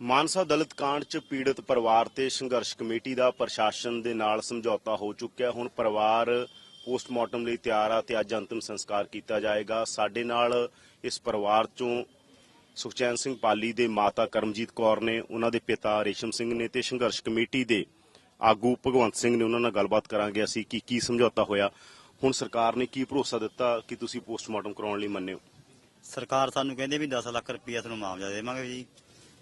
ਮਾਨਸਾ ਦਲਿਤ ਕਾਂਡ 'ਚ ਪੀੜਤ ਪਰਿਵਾਰ ਤੇ ਸੰਘਰਸ਼ ਕਮੇਟੀ ਦਾ ਪ੍ਰਸ਼ਾਸਨ ਦੇ ਨਾਲ ਸਮਝੌਤਾ ਹੋ ਚੁੱਕਿਆ। ਹੁਣ ਪਰਿਵਾਰ ਪੋਸਟਮਾਰਟਮ ਲਈ ਤਿਆਰ ਆ ਤੇ ਅੱਜ ਅੰਤਿਮ ਸੰਸਕਾਰ ਕੀਤਾ ਜਾਏਗਾ। ਸਾਡੇ ਨਾਲ ਇਸ ਪਰਿਵਾਰ 'ਚੋਂ ਸੁਖਚੈਨ ਸਿੰਘ ਪਾਲੀ ਦੇ ਮਾਤਾ ਕਰਮਜੀਤ ਕੌਰ ਨੇ, ਉਹਨਾਂ ਦੇ ਪਿਤਾ ਰੇਸ਼ਮ ਸਿੰਘ ਨੇ ਤੇ ਸੰਘਰਸ਼ ਕਮੇਟੀ ਦੇ ਆਗੂ ਭਗਵੰਤ ਸਿੰਘ ਨੇ ਉਹਨਾਂ ਨਾਲ ਗੱਲਬਾਤ ਕਰਾਂਗੇ ਅਸੀਂ ਕਿ ਕੀ ਸਮਝੌਤਾ ਹੋਇਆ। ਹੁਣ ਸਰਕਾਰ ਨੇ ਕੀ ਭਰੋਸਾ ਦਿੱਤਾ ਕਿ ਤੁਸੀਂ ਪੋਸਟਮਾਰਟਮ ਕਰਾਉਣ ਲਈ ਮੰਨੇ ਹੋ ਸਰਕਾਰ ਸਾਨੂੰ ਕਹਿੰਦੇ ਵੀ 10 ਲੱਖ ਰੁਪਈਆ ਤੁਹਾਨੂੰ ਮੁਆਵਜ਼ਾ ਦੇਵਾਂਗੇ ਜੀ।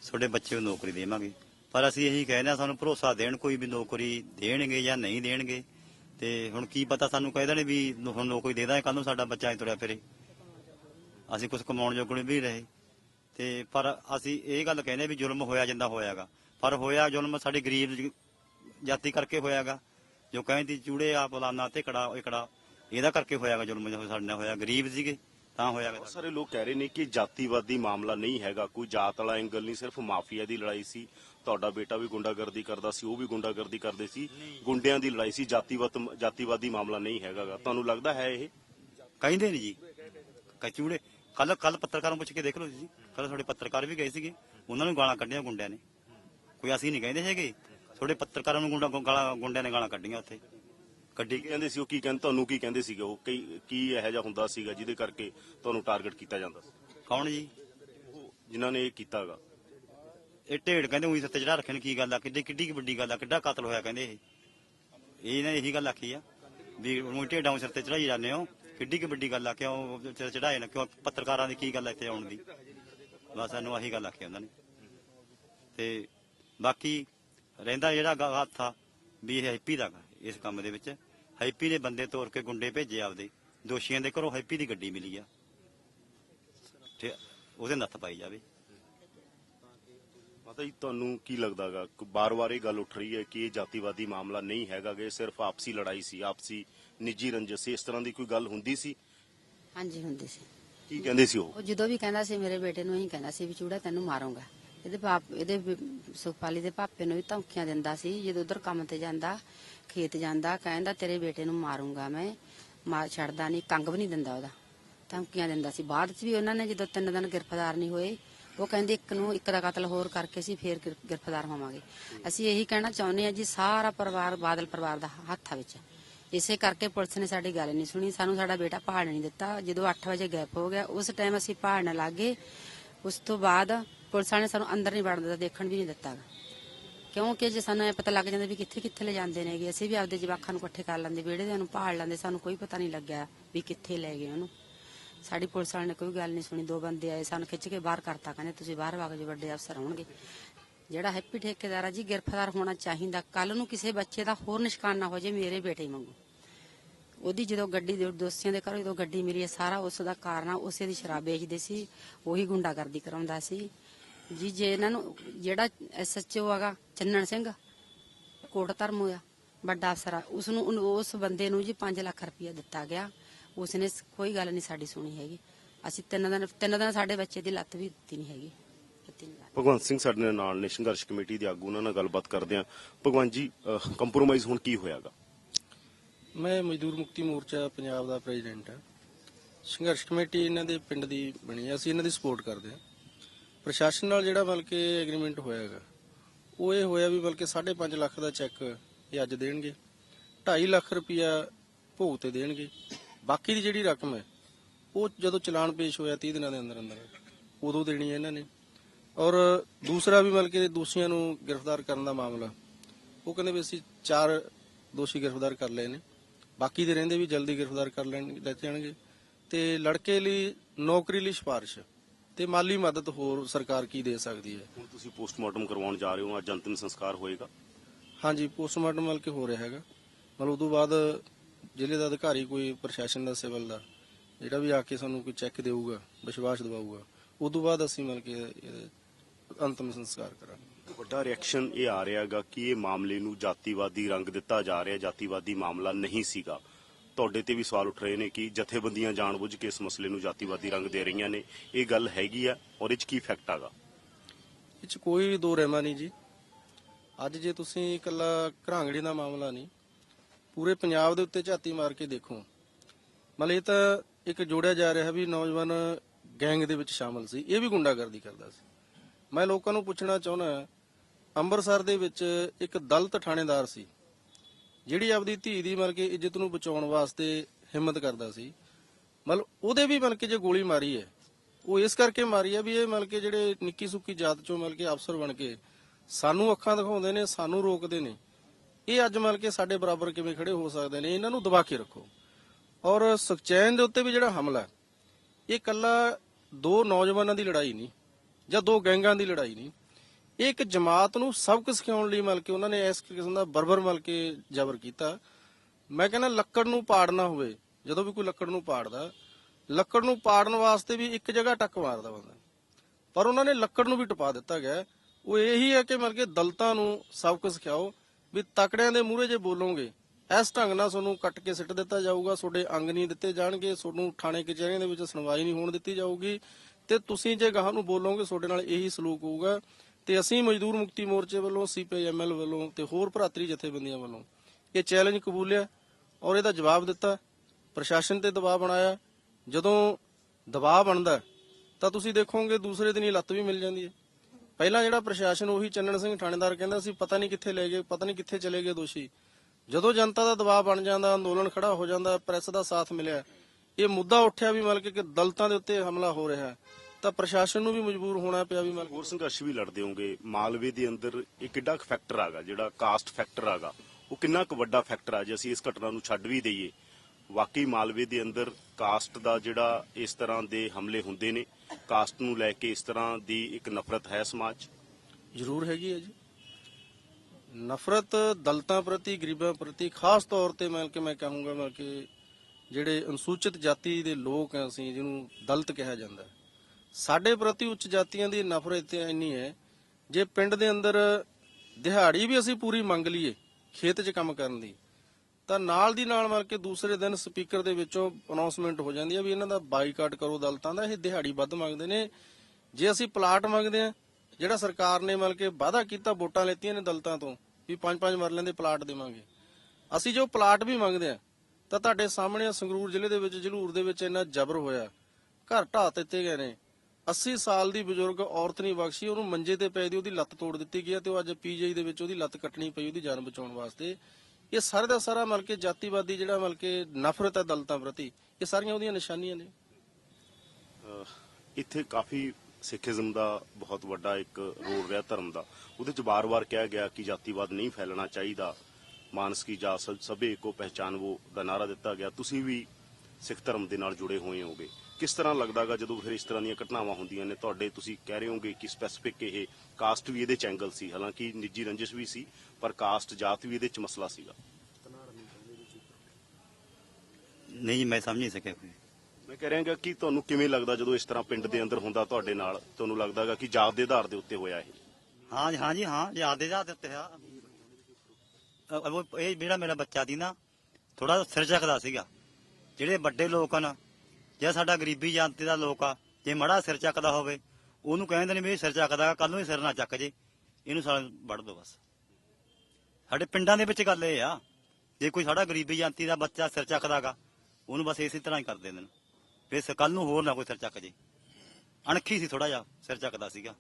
ਤੁਹਾਡੇ ਬੱਚੇ ਨੂੰ ਨੌਕਰੀ ਦੇਵਾਂਗੇ। ਪਰ ਅਸੀਂ ਇਹੀ ਕਹਿੰਦੇ ਆ ਸਾਨੂੰ ਭਰੋਸਾ ਦੇਣ, ਕੋਈ ਵੀ ਨੌਕਰੀ ਦੇਣਗੇ ਜਾਂ ਨਹੀਂ ਦੇਣਗੇ। ਤੇ ਹੁਣ ਕੀ ਪਤਾ ਸਾਨੂੰ ਕਹਿ ਦੇਣ ਵੀ ਹੁਣ ਨੌਕਰੀ ਦੇ ਦਾਂਗੇ ਕੱਲ ਨੂੰ ਸਾਡਾ ਬੱਚਾ ਹੀ ਤੁਰਿਆ ਫਿਰੇ। ਅਸੀਂ ਕੁਝ ਕਮਾਉਣ ਜੋਗਣੇ ਵੀ ਰਹੇ। ਤੇ ਪਰ ਅਸੀਂ ਇਹ ਗੱਲ ਕਹਿੰਦੇ ਵੀ ਜ਼ੁਲਮ ਹੋਇਆ ਜਾਂਦਾ ਹੋਇਆਗਾ। ਪਰ ਹੋਇਆ ਜ਼ੁਲਮ ਸਾਡੇ ਗਰੀਬ ਜਾਤੀ ਕਰਕੇ ਹੋਇਆਗਾ। ਜੋ ਕਹਿੰਦੀ ਚੂੜੇ ਆ ਬੁਲਾਨਾ ਤੇ ਕੜਾ ਇਕੜਾ ਇਹਦਾ ਕਰਕੇ ਹੋਇਆਗਾ ਜ਼ੁਲਮ ਸਾਡੇ ਨਾਲ ਹੋਇਆ। ਗਰੀਬ ਸੀਗੇ। ਤਾਂ ਹੋਇਆਗਾ ਬਹੁਤ ਸਾਰੇ ਲੋਕ ਕਹਿ ਰਹੇ ਨੇ ਕਿ ਜਾਤੀਵਾਦੀ ਮਾਮਲਾ ਨਹੀਂ ਹੈਗਾ ਕੋਈ ਜਾਤ ਵਾਲਾ ਐਂਗਲ ਨਹੀਂ ਸਿਰਫ ਮਾਫੀਆ ਦੀ ਲੜਾਈ ਸੀ। ਤੁਹਾਡਾ ਬੇਟਾ ਵੀ ਗੁੰਡਾਗਰਦੀ ਕਰਦਾ ਸੀ ਉਹ ਵੀ ਗੁੰਡਾਗਰਦੀ ਕਰਦੇ ਸੀ। ਗੁੰਡਿਆਂ ਦੀ ਲੜਾਈ ਸੀ ਜਾਤੀਵਾਦ ਜਾਤੀਵਾਦੀ ਮਾਮਲਾ ਨਹੀਂ ਹੈਗਾਗਾ ਤੁਹਾਨੂੰ ਲੱਗਦਾ ਹੈ ਇਹ? ਕਹਿੰਦੇ ਨਹੀਂ ਜੀ। ਕਚੂੜੇ ਕੱਲ ਕੱਲ ਪੱਤਰਕਾਰਾਂ ਨੂੰ ਪੁੱਛ ਕੇ ਦੇਖ ਲਓ ਜੀ। ਕੱਲ ਤੁਹਾਡੇ ਪੱਤਰਕਾਰ ਵੀ ਗਏ ਸੀਗੇ। ਉਹਨਾਂ ਨੂੰ ਗਾਲਾਂ ਕੱਢੀਆਂ ਗੁੰਡਿਆਂ ਨੇ। ਕੋਈ ਅਸੀਂ ਨਹੀਂ ਕਹਿੰਦੇ ਹੈਗੇ। ਤੁਹਾਡੇ ਪੱਤਰਕਾਰਾਂ ਨੂੰ ਗੁੰਡਾ ਗਾਲਾਂ ਗੁੰਡਿਆਂ ਨੇ ਗਾਲਾਂ ਕੱਢੀਆਂ ਉੱਥੇ। ਕੱਢੀ ਕੀ ਕਹਿੰਦੇ ਸੀ ਉਹ ਕੀ ਕਹਿੰਦੇ ਤੁਹਾਨੂੰ ਕੀ ਕਹਿੰਦੇ ਸੀਗੇ ਉਹ ਕਈ ਕੀ ਇਹੋ ਜਿਹਾ ਹੁੰਦਾ ਸੀਗਾ ਜਿਹਦੇ ਕਰਕੇ ਤੁਹਾਨੂੰ ਟਾਰਗੇਟ ਕੀਤਾ ਜਾਂਦਾ ਸੀ? ਕੌਣ ਜੀ? ਉਹ ਜਿਨ੍ਹਾਂ ਨੇ ਇਹ ਕੀਤਾਗਾ। ਇਹ ਢੇੜ ਕਹਿੰਦੇ ਉਹੀ ਸੱਤੇ ਚੜਾ ਰੱਖੇ ਨੇ ਕੀ ਗੱਲ ਆ ਕਿੱਡੀ ਕਿੱਡੀ ਕੁ ਵੱਡੀ ਗੱਲ ਆ ਕਿੱਡਾ ਕਤਲ ਹੋਇਆ ਕਹਿੰਦੇ ਇਹ। ਇਹਨੇ ਇਹੀ ਗੱਲ ਆਖੀ ਆ ਵੀ ਉਹ ਢੇਡਾਂ ਸਿਰ ਤੇ ਚੜਾਈ ਜਾਂਦੇ ਹੋ ਕਿੱਡੀ ਕਿ ਵੱਡੀ ਗੱਲ ਆ ਕਿਉਂ ਸਿਰ ਚੜਾਏ ਨੇ ਕਿਉਂ ਪੱਤਰਕਾਰਾਂ ਦੀ ਕੀ ਗੱਲ ਆ ਇੱਥੇ ਆਉਣ ਦੀ। ਬਸ ਸਾਨੂੰ ਆਹੀ ਗੱਲ ਆਖੀ ਉਹਨਾਂ ਨੇ। ਤੇ ਬਾਕੀ ਰਹਿੰਦਾ ਜਿਹੜਾ ਹੱਥ ਆ ਵੀ ਇਹ ਹੈਪੀ ਦਾ ਇਸ ਕੰਮ ਦੇ ਵਿੱਚ। ਹੈਪੀ ਨੇ ਬੰਦੇ ਤੋਰ ਕੇ ਗੁੰਡੇ ਭੇਜੇ ਆਪਦੇ। ਦੋਸ਼ੀਆਂ ਦੇ ਘਰੋਂ ਹੈਪੀ ਦੀ ਗੱਡੀ ਮਿਲੀ ਆ। ਤੇ ਉਹਦੇ ਨੱਥ ਪਾਈ ਜਾਵੇ। ਮਾਤਾ ਜੀ ਤੁਹਾਨੂੰ ਕੀ ਲੱਗਦਾਗਾ? ਬਾਰ-ਬਾਰ ਇਹ ਗੱਲ ਉੱਠ ਰਹੀ ਹੈ ਕਿ ਇਹ ਜਾਤੀਵਾਦੀ ਮਾਮਲਾ ਨਹੀਂ ਹੈਗਾਗਾ ਇਹ ਸਿਰਫ ਆਪਸੀ ਲੜਾਈ ਸੀ ਆਪਸੀ ਨਿੱਜੀ ਰੰਜਿਸ਼ ਸੀ। ਇਸ ਤਰ੍ਹਾਂ ਦੀ ਕੋਈ ਗੱਲ ਹੁੰਦੀ ਸੀ? ਹਾਂਜੀ ਹੁੰਦੀ ਸੀ। ਕੀ ਕਹਿੰਦੇ ਸੀ ਉਹ? ਉਹ ਜਦੋਂ ਵੀ ਕਹਿੰਦਾ ਸੀ ਮੇਰੇ ਬੇਟੇ ਨੂੰ ਹੀ ਕਹਿੰਦਾ ਸੀ ਵੀ ਚੂੜਾ ਤੈਨੂੰ ਮਾਰੂੰਗਾ। ਇਹਦੇ ਬਾਪ, ਇਹਦੇ ਸੁਖਪਾਲੀ ਦੇ ਪਾਪੇ ਨੂੰ ਵੀ ਧਮਕੀਆਂ ਦਿੰਦਾ ਸੀ, ਜਦੋਂ ਉਧਰ ਕੰਮ ਤੇ ਜਾਂਦਾ, ਖੇਤ ਜਾਂਦਾ, ਕਹਿੰਦਾ ਤੇਰੇ ਬੇਟੇ ਨੂੰ ਮਾਰੂੰਗਾ ਮੈਂ ਮਾਰ ਛੱਡਦਾ ਨਹੀਂ ਕੰਗ ਵੀ ਨਹੀਂ ਦਿੰਦਾ ਉਹਦਾ। ਧਮਕੀਆਂ ਦਿੰਦਾ ਸੀ। ਬਾਅਦ ਚ ਵੀ ਉਹਨਾਂ ਨੇ ਜਦੋਂ ਤਿੰਨ ਦਿਨ ਗ੍ਰਿਫਤਾਰ ਨਹੀਂ ਹੋਏ, ਉਹ ਕਹਿੰਦੇ ਇੱਕ ਨੂੰ ਇੱਕ ਦਾ ਕਤਲ ਹੋਰ ਕਰਕੇ ਸੀ ਫੇਰ ਗ੍ਰਿਫਤਾਰ ਹੋਵਾਂਗੇ। ਅਸੀਂ ਇਹੀ ਕਹਿਣਾ ਚਾਹੁੰਦੇ ਹਾਂ ਜੀ, ਸਾਰਾ ਪਰਿਵਾਰ, ਬਾਦਲ ਪਰਿਵਾਰ ਦਾ ਹੱਥਾਂ ਵਿੱਚ। ਇਸੇ ਕਰਕੇ ਪੁਲਿਸ ਨੇ ਸਾਡੀ ਗੱਲ ਨਹੀਂ ਸੁਣੀ। ਸਾਨੂੰ ਸਾਡਾ ਬੇਟਾ ਪਹਾੜ ਨਹੀਂ ਦਿੱਤਾ। ਜਦੋਂ 8 ਵਜੇ ਗੈਪ ਹੋ ਗਿਆ, ਉਸ ਟਾਈਮ ਅਸੀਂ ਭਾਲਣ ਲੱਗੇ ਉਸ ਤੋਂ ਬਾਅਦ ਪੁਲਿਸ ਵਾਲੇ ਸਾਨੂੰ ਅੰਦਰ ਨਹੀਂ ਵੜਨ ਦਿੱਤਾ, ਦੇਖਣ ਵੀ ਨਹੀਂ ਦਿੱਤਾ ਗਾ। ਕਿਉਂਕਿ ਜੇ ਸਾਨੂੰ ਇਹ ਪਤਾ ਲੱਗ ਜਾਂਦਾ ਵੀ ਕਿੱਥੇ ਕਿੱਥੇ ਲੈ ਜਾਂਦੇ ਨੇਗੇ, ਅਸੀਂ ਵੀ ਆਪਦੇ ਜਵਾਕਾਂ ਨੂੰ ਇਕੱਠੇ ਕਰ ਲੈਂਦੇ, ਵਿਹੜੇ ਦੇ ਨੂੰ ਭਾਲ ਲੈਂਦੇ, ਸਾਨੂੰ ਕੋਈ ਪਤਾ ਨਹੀਂ ਲੱਗਿਆ ਵੀ ਕਿੱਥੇ ਲੈ ਗਏ ਉਹਨੂੰ। ਸਾਡੀ ਪੁਲਿਸ ਵਾਲੇ ਨੇ ਕੋਈ ਗੱਲ ਨਹੀਂ ਸੁਣੀ, ਦੋ ਬੰਦੇ ਆਏ, ਸਾਨੂੰ ਖਿੱਚ ਕੇ ਬਾਹਰ ਕਰਤਾ, ਕਹਿੰਦੇ ਤੁਸੀਂ ਬਾਹਰ ਵਗ ਜਾਓ, ਵੱਡੇ ਅਫਸਰ ਆਉਣਗੇ। ਜਿਹੜਾ ਹੈਪੀ ਠੇਕੇਦਾਰ ਆ ਜੀ, ਗ੍ਰਿਫਤਾਰ ਹੋਣਾ ਚਾਹੀਦਾ ਕੱਲ ਨੂੰ ਕਿਸੇ ਬੱਚੇ ਦਾ ਹੋਰ ਨਿਸ਼ਕਾਨ ਨਾ ਹੋ ਜੇ ਮੇਰੇ ਬੇਟੇ ਵਾਂਗੂ। ਉਹਦੀ ਜਦੋਂ ਗੱਡੀ ਦੇ ਦੋਸਤਿਆਂ ਦੇ ਘਰੋਂ ਜਦੋਂ ਗੱਡੀ ਮਿਲੀ ਹੈ, ਸਾਰਾ ਉਸ ਦਾ ਕਾਰਨ ਆ ਉਸੇ ਦੀ ਸ਼ਰਾਬ ਵੇਚਦੇ ਸੀ, ਉਹੀ ਗੁੰਡਾਗਰਦੀ ਕਰਾਉਂਦਾ ਸੀ। ਜੀ ਜੇ ਇਹਨਾਂ ਨੂੰ ਜਿਹੜਾ ਐਸਐਚਓ ਹੈਗਾ ਚੰਨਣ ਸਿੰਘ ਕੋਟ ਧਰਮ ਹੋਇਆ ਵੱਡਾ ਅਫਸਰ ਆ ਉਸ ਨੂੰ ਉਸ ਬੰਦੇ ਨੂੰ ਜੀ 5 ਲੱਖ ਰੁਪਇਆ ਦਿੱਤਾ ਗਿਆ। ਉਸਨੇ ਸ- ਕੋਈ ਗੱਲ ਨਹੀਂ ਸਾਡੀ ਸੁਣੀ ਹੈਗੀ। ਅਸੀਂ ਤਿੰਨ ਦਿਨ ਤਿੰਨ ਦਿਨ ਸਾਡੇ ਬੱਚੇ ਦੀ ਲੱਤ ਵੀ ਦਿੱਤੀ ਨਹੀਂ ਹੈਗੀ। ਭਗਵੰਤ ਸਿੰਘ ਸਾਡੇ ਨਾਲ ਨੇ ਸੰਘਰਸ਼ ਕਮੇਟੀ ਦੇ ਆਗੂ ਉਹਨਾਂ ਨਾਲ ਗੱਲਬਾਤ ਕਰਦੇ ਆ ਭਗਵੰਤ ਜੀ ਕੰਪਰੋਮਾਈਜ਼ ਹੁਣ ਕੀ ਹੋਇਆਗਾ? ਮੈਂ ਮਜ਼ਦੂਰ ਮੁਕਤੀ ਮੋਰਚਾ ਪੰਜਾਬ ਦਾ ਪ੍ਰੈਜ਼ੀਡੈਂਟ ਹਾਂ। ਸੰਘਰਸ਼ ਕਮੇਟੀ ਇਹਨਾਂ ਦੇ ਪਿੰਡ ਦੀ ਬਣੀ ਹੈ ਅਸੀਂ ਇਹਨਾਂ ਦੀ ਸਪੋਰਟ ਕਰਦੇ ਹਾਂ। ਪ੍ਰਸ਼ਾਸਨ ਨਾਲ ਜਿਹੜਾ ਬਲਕਿ ਐਗਰੀਮੈਂਟ ਹੋਇਆ ਹੈਗਾ, ਉਹ ਇਹ ਹੋਇਆ ਵੀ ਬਲਕਿ 5.5 ਲੱਖ ਦਾ ਚੈੱਕ ਇਹ ਅੱਜ ਦੇਣਗੇ 2.5 ਲੱਖ ਰੁਪਇਆ ਭੋਗ ਤੇ ਦੇਣਗੇ। ਬਾਕੀ ਦੀ ਜਿਹੜੀ ਰਕਮ ਹੈ, ਉਹ ਜਦੋਂ ਚਲਾਨ ਪੇਸ਼ ਹੋਇਆ 30 ਦਿਨਾਂ ਦੇ ਅੰਦਰ ਅੰਦਰ, ਉਦੋਂ ਦੇਣੀ ਹੈ ਇਹਨਾਂ ਨੇ। ਔਰ ਦੂਸਰਾ ਵੀ ਬਲਕਿ ਦੋਸ਼ੀਆਂ ਨੂੰ ਗ੍ਰਿਫਤਾਰ ਕਰਨ ਦਾ ਮਾਮਲਾ, ਉਹ ਕਹਿੰਦੇ ਵੀ ਅਸੀਂ ਚਾਰ ਦੋਸ਼ੀ ਗ੍ਰਿਫਤਾਰ ਕਰ ਲਏ ਨੇ। ਬਾਕੀ ਦੇ ਰਹਿੰਦੇ ਵੀ ਜਲਦੀ ਗ੍ਰਿਫਤਾਰ ਕਰ ਲੈਣ ਲੈ ਜਾਣਗੇ। ਤੇ ਲੜਕੇ ਲਈ ਨੌਕਰੀ ਲਈ ਸਿਫਾਰਿਸ਼। ਤੇ ਮਾਲੀ ਮਦਦ ਹੋਰ ਸਰਕਾਰ ਕੀ ਦੇ ਸਕਦੀ ਹੈ? ਹੁਣ ਤੁਸੀਂ ਪੋਸਟਮਾਰਟਮ ਕਰਵਾਉਣ ਜਾ ਰਹੇ ਹੋ ਅੱਜ ਅੰਤਿਮ ਸੰਸਕਾਰ ਹੋਏਗਾ। ਹਾਂਜੀ ਪੋਸਟਮਾਰਟਮ ਵੱਲ ਕੇ ਹੋ ਰਿਹਾ ਹੈਗਾ? ਮਤਲਬ ਉਦੋਂ ਬਾਅਦ ਜ਼ਿਲ੍ਹੇ ਦਾ ਅਧਿਕਾਰੀ ਕੋਈ ਪ੍ਰਸ਼ਾਸਨ ਦਾ ਸਿਵਲ ਦਾ ਜਿਹੜਾ ਵੀ ਆ ਕੇ ਸਾਨੂੰ ਕੋਈ ਚੈੱਕ ਦੇਊਗਾ ਵਿਸ਼ਵਾਸ ਦਿਵਾਊਗਾ ਉਦੋਂ ਬਾਅਦ ਅਸੀਂ ਮਤਲਬ ਕਿ ਅੰਤਿਮ ਸੰਸਕਾਰ ਕਰਾਂਗੇ। ਵੱਡਾ ਰਿਐਕਸ਼ਨ ਇਹ ਆ ਰਿਹਾਗਾ ਕਿ ਇਹ ਮਾਮਲੇ ਨੂੰ ਜਾਤੀਵਾਦੀ ਰੰਗ ਦਿੱਤਾ ਜਾ ਰਿਹਾ ਜਾਤੀਵਾਦੀ ਮਾਮਲਾ ਨਹੀਂ ਸੀਗਾ। ਤੁਹਾਡੇ ਤੇ ਵੀ ਸਵਾਲ ਉੱਠ ਰਹੇ ਨੇ ਕਿ ਜਥੇਬੰਦੀਆਂ ਜਾਣਬੁੱਝ ਕੇ ਇਸ ਮਸਲੇ ਨੂੰ ਜਾਤੀਵਾਦੀ ਰੰਗ ਦੇ ਰਹੀਆਂ ਨੇ, ਇਹ ਗੱਲ ਹੈਗੀ ਆ ਔਰ ਇਹ 'ਚ ਕੀ ਫੈਕਟ ਆਗਾ ਇਹ ਚ ਕੋਈ ਵੀ ਦੋ ਰਹਿਮਾ ਨਹੀਂ ਜੀ। ਅੱਜ ਜੇ ਤੁਸੀਂ ਇਕੱਲਾ ਘਰਾਂਗੜੇ ਦਾ ਮਾਮਲਾ ਨਹੀਂ, ਪੂਰੇ ਪੰਜਾਬ ਦੇ ਉੱਤੇ ਝਾਤੀ ਮਾਰ ਕੇ ਦੇਖੋ। ਮਤਲਬ ਇਹ ਤਾਂ ਇੱਕ ਜੋੜਿਆ ਜਾ ਰਿਹਾ ਵੀ ਨੌਜਵਾਨ ਗੈਂਗ ਦੇ ਵਿੱਚ ਸ਼ਾਮਲ ਸੀ, ਇਹ ਵੀ ਗੁੰਡਾਗਰਦੀ ਕਰਦਾ ਸੀ। ਮੈਂ ਲੋਕਾਂ ਨੂੰ ਪੁੱਛਣਾ ਚਾਹੁੰਦਾ ਅੰਮ੍ਰਿਤਸਰ ਦੇ ਵਿੱਚ ਇੱਕ ਦਲਤ ਥਾਣੇਦਾਰ ਸੀ ਜਿਹੜੀ ਆਪਦੀ ਧੀ ਦੀ ਮਤਲਬ ਕਿ ਇੱਜ਼ਤ ਨੂੰ ਬਚਾਉਣ ਵਾਸਤੇ ਹਿੰਮਤ ਕਰਦਾ ਸੀ, ਮਤਲਬ ਉਹਦੇ ਵੀ ਮਤਲਬ ਕਿ ਜੇ ਗੋਲੀ ਮਾਰੀ ਹੈ, ਉਹ ਇਸ ਕਰਕੇ ਮਾਰੀ ਹੈ ਵੀ ਇਹ ਮਤਲਬ ਕਿ ਜਿਹੜੇ ਨਿੱਕੀ ਸੁੱਕੀ ਜਾਤ ਚੋਂ ਮਤਲਬ ਕਿ ਅਫਸਰ ਬਣ ਕੇ ਸਾਨੂੰ ਅੱਖਾਂ ਦਿਖਾਉਂਦੇ ਨੇ, ਸਾਨੂੰ ਰੋਕਦੇ ਨੇ, ਇਹ ਅੱਜ ਮਤਲਬ ਕਿ ਸਾਡੇ ਬਰਾਬਰ ਕਿਵੇਂ ਖੜੇ ਹੋ ਸਕਦੇ ਨੇ, ਇਹਨਾਂ ਨੂੰ ਦਬਾ ਕੇ ਰੱਖੋ। ਔਰ ਸੁਖਚੈਨ ਦੇ ਉੱਤੇ ਵੀ ਜਿਹੜਾ ਹਮਲਾ ਇਹ ਕੱਲਾ ਦੋ ਨੌਜਵਾਨਾਂ ਦੀ ਲੜਾਈ ਨਹੀਂ, ਜਾਂ ਦੋ ਗੈਂਗਾਂ ਦੀ ਲੜਾਈ ਨਹੀਂ ਇਹ ਇੱਕ ਜਮਾਤ ਨੂੰ ਸਬਕ ਸਿਖਾਉਣ ਲਈ ਮਤਲਬ ਕਿ ਉਹਨਾਂ ਨੇ ਇਸ ਕਿਸਮ ਦਾ ਬਰਬਰ ਮਤਲਬ ਕਿ ਜ਼ਬਰ ਕੀਤਾ। ਮੈਂ ਕਹਿੰਦਾ ਲੱਕੜ ਨੂੰ ਪਾੜਨਾ ਹੋਵੇ, ਜਦੋਂ ਵੀ ਕੋਈ ਲੱਕੜ ਨੂੰ ਪਾੜਦਾ, ਲੱਕੜ ਨੂੰ ਪਾੜਨ ਵਾਸਤੇ ਵੀ ਇੱਕ ਜਗ੍ਹਾ ਟੱਕ ਮਾਰਦਾ ਬੰਦਾ। ਪਰ ਉਹਨਾਂ ਨੇ ਲੱਕੜ ਨੂੰ ਵੀ ਟਪਾ ਦਿੱਤਾ ਗਿਆ। ਉਹ ਇਹੀ ਹੈ ਕਿ ਮਤਲਬ ਕਿ ਦਲਤਾਂ ਨੂੰ ਸਬਕ ਸਿਖਾਓ ਵੀ ਤਕੜਿਆਂ ਦੇ ਮੂਹਰੇ ਜੇ ਬੋਲੋਗੇ, ਇਸ ਢੰਗ ਨਾਲ ਤੁਹਾਨੂੰ ਕੱਟ ਕੇ ਸਿੱਟ ਦਿੱਤਾ ਜਾਊਗਾ, ਤੁਹਾਡੇ ਅੰਗ ਨਹੀਂ ਦਿੱਤੇ ਜਾਣਗੇ, ਤੁਹਾਨੂੰ ਥਾਣੇ ਕਚਹਿਰੀਆਂ ਦੇ ਵਿੱਚ ਸੁਣਵਾਈ ਨਹੀਂ ਹੋਣ ਦਿੱਤੀ ਜਾਊਗੀ ਤੇ ਤੁਸੀਂ ਜੇ ਗਾਹ ਨੂੰ ਬੋਲੋਗੇ, ਤੁਹਾਡੇ ਨਾਲ ਇਹੀ ਸਲੂਕ ਹੋਊਗਾ। ਤੇ ਅਸੀਂ ਮਜ਼ਦੂਰ ਮੁਕਤੀ ਮੋਰਚੇ ਵੱਲੋਂ ਸੀਪੀਐਮਐਲ ਵੱਲੋਂ ਤੇ ਹੋਰ ਭਰਾਤਰੀ ਜਥੇਬੰਦੀਆਂ ਵੱਲੋਂ ਇਹ ਚੈਲੰਜ ਕਬੂਲਿਆ ਔਰ ਇਹਦਾ ਜਵਾਬ ਦਿੱਤਾ। ਪ੍ਰਸ਼ਾਸਨ ਤੇ ਦਬਾਅ ਬਣਾਇਆ। ਜਦੋਂ ਦਬਾਅ ਬਣਦਾ, ਤਾਂ ਤੁਸੀਂ ਦੇਖੋਗੇ ਦੂਸਰੇ ਦਿਨ ਹੀ ਲੱਤ ਵੀ ਮਿਲ ਜਾਂਦੀ ਹੈ। ਪਹਿਲਾਂ ਜਿਹੜਾ ਪ੍ਰਸ਼ਾਸਨ ਉਹੀ ਚੰਨਣ ਸਿੰਘ ਥਾਣੇਦਾਰ ਕਹਿੰਦਾ ਸੀ, ਪਤਾ ਨਹੀਂ ਕਿੱਥੇ ਲੈ ਗਏ, ਪਤਾ ਨਹੀਂ ਕਿੱਥੇ ਚਲੇ ਗਏ ਦੋਸ਼ੀ। ਜਦੋਂ ਜਨਤਾ ਦਾ ਦਬਾਅ ਬਣ ਜਾਂਦਾ, ਅੰਦੋਲਨ ਖੜਾ ਹੋ ਜਾਂਦਾ, ਪ੍ਰੈਸ ਦਾ ਸਾਥ ਮਿਲਿਆ, ਇਹ ਮੁੱਦਾ ਉੱਠਿਆ ਵੀ ਮਤਲਬ ਕਿ ਦਲਤਾਂ ਦੇ ਉੱਤੇ ਹਮਲਾ ਹੋ ਰਿਹਾ। ਹੈ ਤਾਂ ਪ੍ਰਸ਼ਾਸਨ ਨੂੰ ਵੀ ਮਜਬੂਰ ਹੋਣਾ ਪਿਆ ਵੀ ਮਤਲਬ ਹੋਰ ਸੰਘਰਸ਼ ਵੀ ਲੜਦੇ ਹੋਗੇ ਮਾਲਵੇ ਦੇ ਅੰਦਰ ਇਹ ਕਿੱਡਾ ਕੁ ਫੈਕਟਰ ਆਗਾ ਜਿਹੜਾ ਕਾਸਟ ਫੈਕਟਰ ਆਗਾ ਉਹ ਕਿੰਨਾ ਕੁ ਵੱਡਾ ਫੈਕਟਰ ਆ ਜੇ ਅਸੀਂ ਇਸ ਘਟਨਾ ਨੂੰ ਛੱਡ ਵੀ ਦਈਏ ਵਾਕਈ ਮਾਲਵੇ ਦੇ ਅੰਦਰ ਕਾਸਟ ਦਾ ਜਿਹੜਾ ਇਸ ਤਰ੍ਹਾਂ ਦੇ ਹਮਲੇ ਹੁੰਦੇ ਨੇ ਕਾਸਟ ਨੂੰ ਲੈ ਕੇ ਇਸ ਤਰ੍ਹਾਂ ਦੀ ਇੱਕ ਨਫ਼ਰਤ ਹੈ ਸਮਾਜ 'ਚ? ਜ਼ਰੂਰ ਹੈਗੀ ਹੈ ਜੀ ਨਫ਼ਰਤ ਦਲਤਾਂ ਪ੍ਰਤੀ ਗਰੀਬਾਂ ਪ੍ਰਤੀ ਖਾਸ ਤੌਰ ਤੇ ਮੈਂ ਕਿ ਮੈਂ ਕਹੂੰਗਾ ਮੈਂ ਕਿ ਜਿਹੜੇ ਅਨੁਸੂਚਿਤ ਜਾਤੀ ਦੇ ਲੋਕ ਆ ਅਸੀਂ ਜਿਹਨੂੰ ਦਲਿਤ ਕਿਹਾ ਜਾਂਦਾ। ਸਾਡੇ ਪ੍ਰਤੀ ਉੱਚ ਜਾਤੀਆਂ ਦੀ ਨਫ਼ਰਤ ਇੰਨੀ ਹੈ, ਜੇ ਪਿੰਡ ਦੇ ਅੰਦਰ ਦਿਹਾੜੀ ਵੀ ਅਸੀਂ ਪੂਰੀ ਮੰਗ ਲਈਏ, ਖੇਤ 'ਚ ਕੰਮ ਕਰਨ ਦੀ, ਤਾਂ ਨਾਲ ਦੀ ਨਾਲ ਮਤਲਬ ਕਿ ਦੂਸਰੇ ਦਿਨ ਸਪੀਕਰ ਦੇ ਵਿੱਚੋਂ ਅਨਾਉਂਸਮੈਂਟ ਹੋ ਜਾਂਦੀ ਹੈ ਵੀ ਇਹਨਾਂ ਦਾ ਬਾਈਕਾਟ ਕਰੋ ਦਲਤਾਂ ਦਾ, ਇਹ ਦਿਹਾੜੀ ਵੱਧ ਮੰਗਦੇ ਨੇ। ਜੇ ਅਸੀਂ ਪਲਾਟ ਮੰਗਦੇ ਆ ਜਿਹੜਾ ਸਰਕਾਰ ਨੇ ਮਤਲਬ ਕਿ ਵਾਅਦਾ ਕੀਤਾ ਵੋਟਾਂ ਲੈਤੀਆਂ ਨੇ ਦਲਤਾਂ ਤੋਂ, ਵੀ ਪੰਜ ਪੰਜ ਮਰਲਿਆਂ ਦੇ ਪਲਾਟ ਦੇਵਾਂਗੇ। ਅਸੀਂ ਜੋ ਪਲਾਟ ਵੀ ਮੰਗਦੇ ਆ ਤਾਂ ਤੁਹਾਡੇ ਸਾਹਮਣੇ ਸੰਗਰੂਰ ਜ਼ਿਲ੍ਹੇ ਦੇ ਵਿੱਚ, ਜਲੂਰ ਦੇ ਵਿੱਚ ਇੰਨਾ ਜ਼ਬਰ ਹੋਇਆ, ਘਰ ਢਾਹ ਦਿੱਤੇ ਗਏ ਨੇ। 80 ਸਾਲ ਦੀ ਬਜ਼ੁਰਗ ਔਰਤ ਨਹੀਂ ਬਖਸ਼ੀ, ਉਹਨੂੰ ਮੰਜੇ ਤੇ ਪੈ ਦੀ, ਉਹਦੀ ਲੱਤ ਤੋੜ ਦਿੱਤੀ ਗਈ ਤੇ ਉਹ ਅੱਜ ਪੀਜੀਆਈ ਦੇ ਵਿੱਚ ਉਹਦੀ ਲੱਤ ਕੱਟਣੀ ਪਈ, ਉਹਦੀ ਜਾਨ ਬਚਾਉਣ ਵਾਸਤੇ। ਇਹ ਸਾਰੇ ਦਾ ਸਾਰਾ ਮਤਲਬ ਕਿ ਜਾਤੀਵਾਦੀ ਜਿਹੜਾ ਮਤਲਬ ਕਿ ਨਫ਼ਰਤ ਹੈ, ਦਲਤਾਂ ਪ੍ਰਤੀ, ਇਹ ਸਾਰੀਆਂ ਉਹਦੀਆਂ ਨਿਸ਼ਾਨੀਆਂ ਨੇ। ਅਹ ਇੱਥੇ ਕਾਫੀ ਸਿੱਖੀਜ਼ਮ ਦਾ ਬਹੁਤ ਵੱਡਾ ਇੱਕ ਰੋਲ ਰਿਹਾ ਧਰਮ ਦਾ। ਉਹਦੇ ਚ ਬਾਰ ਵਾਰ ਕਿਹਾ ਗਿਆ ਕਿ ਜਾਤੀਵਾਦ ਨਹੀਂ ਫੈਲਣਾ ਚਾਹੀਦਾ। ਮਾਨਸ ਕੀ ਜਾਤ ਸਭੇ ਕੋ ਪਹਿਚਾਨਵੋ ਦਾ ਨਾਰਾ ਦਿੱਤਾ ਗਿਆ। ਤੁਸੀਂ ਵੀ ਸਿੱਖ ਧਰਮ ਦੇ ਨਾਲ ਜੁੜੇ ਹੋਏ ਹੋਗੇ ਕਿਸ ਤਰ੍ਹਾਂ ਲੱਗਦਾਗਾ ਜਦੋਂ ਫਿਰ ਇਸ ਤਰ੍ਹਾਂ ਦੀਆਂ ਘਟਨਾਵਾਂ ਹੁੰਦੀਆਂ ਨੇ? ਤੁਹਾਡੇ ਤੁਸੀਂ ਕਹਿ ਰਹੇ ਹੋਗੇ ਕਿ ਸਪੈਸੀਫਿਕ ਇਹ ਕਾਸਟ ਵੀ ਇਹਦੇ ਚ ਐਂਗਲ ਸੀ। ਹਾਲਾਂਕਿ ਨਿੱਜੀ ਰੰਜਿਸ਼ ਵੀ ਸੀ ਪਰ ਕਾਸਟ ਜਾਤ ਵੀ ਇਹਦੇ ਚ ਮਸਲਾ ਸੀਗਾ। ਨਹੀਂ ਮੈਂ ਸਮਝ ਨਹੀਂ ਸਕਿਆ ਕੋਈ। ਮੈਂ ਕਹਿ ਰਿਹਾਗਾ ਕਿ ਤੁਹਾਨੂੰ ਕਿਵੇਂ ਲੱਗਦਾ ਜਦੋਂ ਇਸ ਤਰ੍ਹਾਂ ਪਿੰਡ ਦੇ ਅੰਦਰ ਹੁੰਦਾ ਤੁਹਾਡੇ ਨਾਲ? ਤੁਹਾਨੂੰ ਲੱਗਦਾਗਾ ਕਿ ਜਾਤ ਦੇ ਆਧਾਰ ਦੇ ਉੱਤੇ ਹੋਇਆ ਇਹ? ਹਾਂ ਜੀ ਹਾਂ ਜੀ ਹਾਂ ਯਾਦ ਦੇ ਯਾਦ ਉੱਤੇ ਆ ਉਹ ਇਹ ਜਿਹੜਾ ਮੇਰਾ ਬੱਚਾ ਸੀ ਨਾ ਥੋੜਾ ਸਿਰ ਚੱਕਦਾ ਸੀਗਾ। ਜਿਹੜੇ ਵੱਡੇ ਲੋਕ ਹਨ ਜਾਂ ਸਾਡਾ ਗਰੀਬੀ ਜਾਤੀ ਦਾ ਲੋਕ ਆ ਜੇ ਮੜਾ ਸਿਰ ਚੱਕਦਾ ਹੋਵੇ ਉਹਨੂੰ ਕਹਿੰਦੇ ਨੇ ਵੀ ਸਿਰ ਚੱਕਦਾ ਕੱਲ ਨੂੰ ਇਹ ਸਿਰ ਨਾ ਚੱਕ ਜੇ। ਇਹਨੂੰ ਸਾਲ ਵੜ ਦੋ ਬਸ। ਸਾਡੇ ਪਿੰਡਾਂ ਦੇ ਵਿੱਚ ਗੱਲ ਇਹ ਆ ਜੇ ਕੋਈ ਸਾਡਾ ਗਰੀਬੀ ਜਾਤੀ ਦਾ ਬੱਚਾ ਸਿਰ ਚੱਕਦਾਗਾ ਉਹਨੂੰ ਬਸ ਇਸੇ ਤਰ੍ਹਾਂ ਹੀ ਕਰ ਦਿੰਦੇ ਨੇ। ਵੀ ਕੱਲ ਨੂੰ ਹੋਰ ਨਾ ਕੋਈ ਸਿਰ ਚੱਕ ਜੇ। ਅਣਖੀ ਸੀ ਥੋੜਾ ਜਿਹਾ ਸਿਰ ਚੱਕਦਾ ਸੀਗਾ।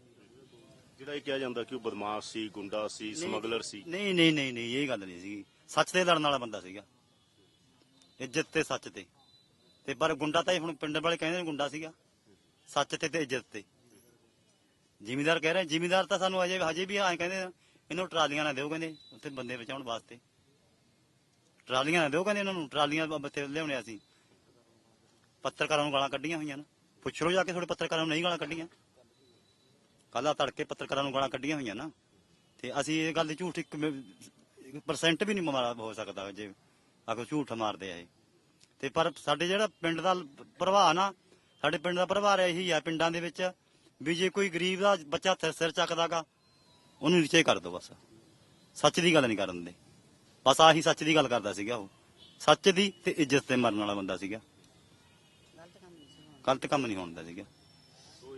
ਜਿਹੜਾ ਇਹ ਕਿਹਾ ਜਾਂਦਾ ਕਿ ਉਹ ਬਦਮਾਸ਼ ਸੀ ਗੁੰਡਾ ਸੀ ਸਮਗਲਰ ਸੀ। ਨਹੀਂ ਨਹੀਂ ਨਹੀਂ ਨਹੀਂ ਇਹ ਗੱਲ ਨਹੀਂ ਸੀ ਸੱਚ ਤੇ ਲੜਨ ਵਾਲਾ ਬੰਦਾ ਸੀਗਾ। ਇੱਜ਼ਤ ਤੇ ਸੱਚ ਤੇ। ਤੇ ਪਰ ਗੁੰਡਾ ਤਾਂ ਇਹ ਹੁਣ ਪਿੰਡ ਵਾਲੇ ਕਹਿੰਦੇ ਨੇ ਗੁੰਡਾ ਸੀਗਾ। ਸੱਚ ਤੇ ਤੇ ਇੱਜ਼ਤ ਤੇ। ਜ਼ਿਮੀਦਾਰ ਕਹਿ ਰਹੇ ਜ਼ਿਮੀਦਾਰ ਤਾਂ ਸਾਨੂੰ ਅਜੇ ਹਜੇ ਵੀ ਐਂ ਕਹਿੰਦੇ ਆ, ਇਹਨੂੰ ਟਰਾਲੀਆਂ ਨਾ ਦਿਓ ਕਹਿੰਦੇ ਉੱਥੇ ਬੰਦੇ ਬਚਾਉਣ ਵਾਸਤੇ। ਟਰਾਲੀਆਂ ਨਾ ਦਿਓ ਕਹਿੰਦੇ ਇਹਨਾਂ ਨੂੰ ਟਰਾਲੀਆਂ ਬੱਤੇ ਲਿਆਉਣੇ ਅਸੀਂ। ਪੱਤਰਕਾਰਾਂ ਨੂੰ ਗਾਲਾਂ ਕੱਢੀਆਂ ਹੋਈਆਂ ਨਾ। ਪੁੱਛ ਲਓ ਜਾ ਕੇ ਤੁਹਾਡੇ ਪੱਤਰਕਾਰਾਂ ਨੂੰ ਨਹੀਂ ਗਾਲਾਂ ਕੱਢੀਆਂ। ਕੱਲ੍ਹ ਤੜਕੇ ਪੱਤਰਕਾਰਾਂ ਨੂੰ ਗਾਲਾਂ ਕੱਢੀਆਂ ਹੋਈਆਂ ਨਾ। ਤੇ ਅਸੀਂ ਇਹ ਗੱਲ ਦੀ ਝੂਠ ਇੱਕ ਪਰਸੈਂਟ ਵੀ ਨਹੀਂ ਮਾਰਾ ਹੋ ਸਕਦਾ ਜੇ ਆਖੋ ਝੂਠ ਮਾਰਦੇ ਆ ਇਹ। ਤੇ ਪਰ ਸਾਡੇ ਜਿਹੜਾ ਪਿੰਡ ਦਾ ਪ੍ਰਭਾਵ ਨਾ, ਸਾਡੇ ਪਿੰਡ ਦਾ ਪ੍ਰਭਾਵ ਇਹੀ ਆ ਪਿੰਡਾਂ ਦੇ ਵਿੱਚ ਵੀ ਜੇ ਕੋਈ ਗਰੀਬ ਦਾ ਬੱਚਾ ਸਿਰ- ਚੱਕਦਾਗਾ, ਉਹਨੂੰ ਨੀਚੇ ਕਰ ਦੋ ਬਸ। ਸੱਚ ਦੀ ਗੱਲ ਨਹੀਂ ਕਰਨ ਦੇ ਬਸ ਆਹੀ ਸੱਚ ਦੀ ਗੱਲ ਕਰਦਾ ਸੀਗਾ ਉਹ। ਸੱਚ ਦੀ ਤੇ ਇੱਜ਼ਤ ਤੇ ਮਰਨ ਵਾਲਾ ਬੰਦਾ ਸੀਗਾ। ਗਲਤ ਕੰਮ ਨਹੀਂ ਦਾ ਸੀਗਾ। ਸੋ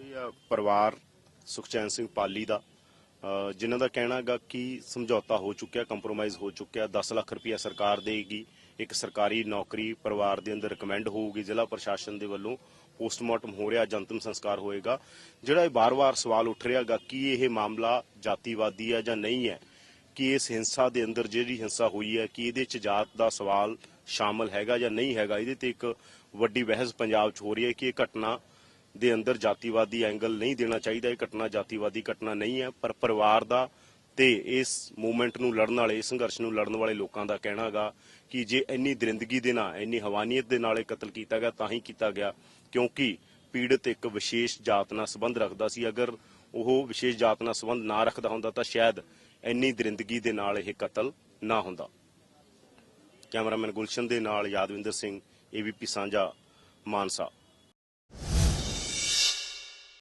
ਪਰਿਵਾਰ ਸੁਖਚੈਨ ਸਿੰਘ ਪਾਲੀ ਦਾ। ਜਿਨ੍ਹਾਂ ਦਾ ਕਹਿਣਾ ਹੈਗਾ ਕਿ ਸਮਝੌਤਾ ਹੋ ਚੁੱਕਿਆ ਕੰਪਰੋਮਾਈਜ਼ ਹੋ ਚੁੱਕਿਆ 10 ਲੱਖ ਰੁਪਇਆ ਸਰਕਾਰ ਦੇਗੀ, ਇੱਕ ਸਰਕਾਰੀ ਨੌਕਰੀ ਪਰਿਵਾਰ ਦੇ ਅੰਦਰ ਰეკਮੈਂਡ ਹੋਊਗੀ, ਜ਼ਿਲ੍ਹਾ ਪ੍ਰਸ਼ਾਸਨ ਦੇ ਵੱਲੋਂ ਪੋਸਟਮਾਰਟਮ ਹੋ ਰਿਹਾ ਜੰਤਮ ਸੰਸਕਾਰ ਹੋਏਗਾ। ਜਿਹੜਾ ਇਹ ਬਾਰ-ਬਾਰ ਸਵਾਲ ਉੱਠ ਰਿਹਾਗਾ ਕਿ ਇਹ ਮਾਮਲਾ ਜਾਤੀਵਾਦੀ ਹੈ ਜਾਂ ਨਹੀਂ ਹੈ? ਕਿ ਇਸ ਹਿੰਸਾ ਦੇ ਅੰਦਰ ਜਿਹੜੀ ਹਿੰਸਾ ਹੋਈ ਹੈ, ਕਿ ਇਹਦੇ ਚ ਜਾਤ ਦਾ ਸਵਾਲ ਸ਼ਾਮਲ ਹੈਗਾ ਜਾਂ ਨਹੀਂ ਹੈਗਾ? ਇਹਦੇ ਤੇ ਇੱਕ ਵੱਡੀ ਬਹਿਸ ਪੰਜਾਬ 'ਚ ਹੋ ਰਹੀ ਹੈ ਕਿ ਇਹ ਘਟਨਾ ਦੇ ਅੰਦਰ ਜਾਤੀਵਾਦੀ ਐਂਗਲ ਨਹੀਂ ਦੇਣਾ ਚਾਹੀਦਾ, ਇਹ ਘਟਨਾ ਜਾਤੀਵਾਦੀ ਘਟਨਾ ਨਹੀਂ ਹੈ, ਪਰ ਪਰਿਵਾਰ ਦਾ ਤੇ ਇਸ ਮੂਵਮੈਂਟ ਨੂੰ ਲੜਨ ਵਾਲੇ ਸੰਘਰਸ਼ ਨੂੰ ਲੜਨ ਵਾਲੇ ਲੋਕਾਂ ਦਾ ਕਹਿਣਾਗਾ ਕਿ ਜੇ ਇੰਨੀ ਦਰਿੰਦਗੀ ਦੇ ਨਾਲ, ਇੰਨੀ ਹਵਾਨੀਅਤ ਦੇ ਨਾਲ ਇਹ ਕਤਲ ਕੀਤਾ ਗਿਆ, ਤਾਂ ਹੀ ਕੀਤਾ ਗਿਆ, ਕਿਉਂਕਿ ਪੀੜਤ ਇੱਕ ਵਿਸ਼ੇਸ਼ ਜਾਤ ਨਾਲ ਸੰਬੰਧ ਰੱਖਦਾ ਸੀ। ਅਗਰ ਉਹ ਵਿਸ਼ੇਸ਼ ਜਾਤ ਨਾਲ ਸੰਬੰਧ ਨਾ ਰੱਖਦਾ ਹੁੰਦਾ, ਤਾਂ ਸ਼ਾਇਦ ਇੰਨੀ ਦਰਿੰਦਗੀ ਦੇ ਨਾਲ ਇਹ ਕਤਲ ਨਾ ਹੁੰਦਾ। ਕੈਮਰਾਮੈਨ ਗੁਲਸ਼ਨ ਦੇ ਨਾਲ ਯਾਦਵਿੰਦਰ ਸਿੰਘ ਏਬੀਪੀ ਸਾਂਝਾ, ਮਾਨਸਾ।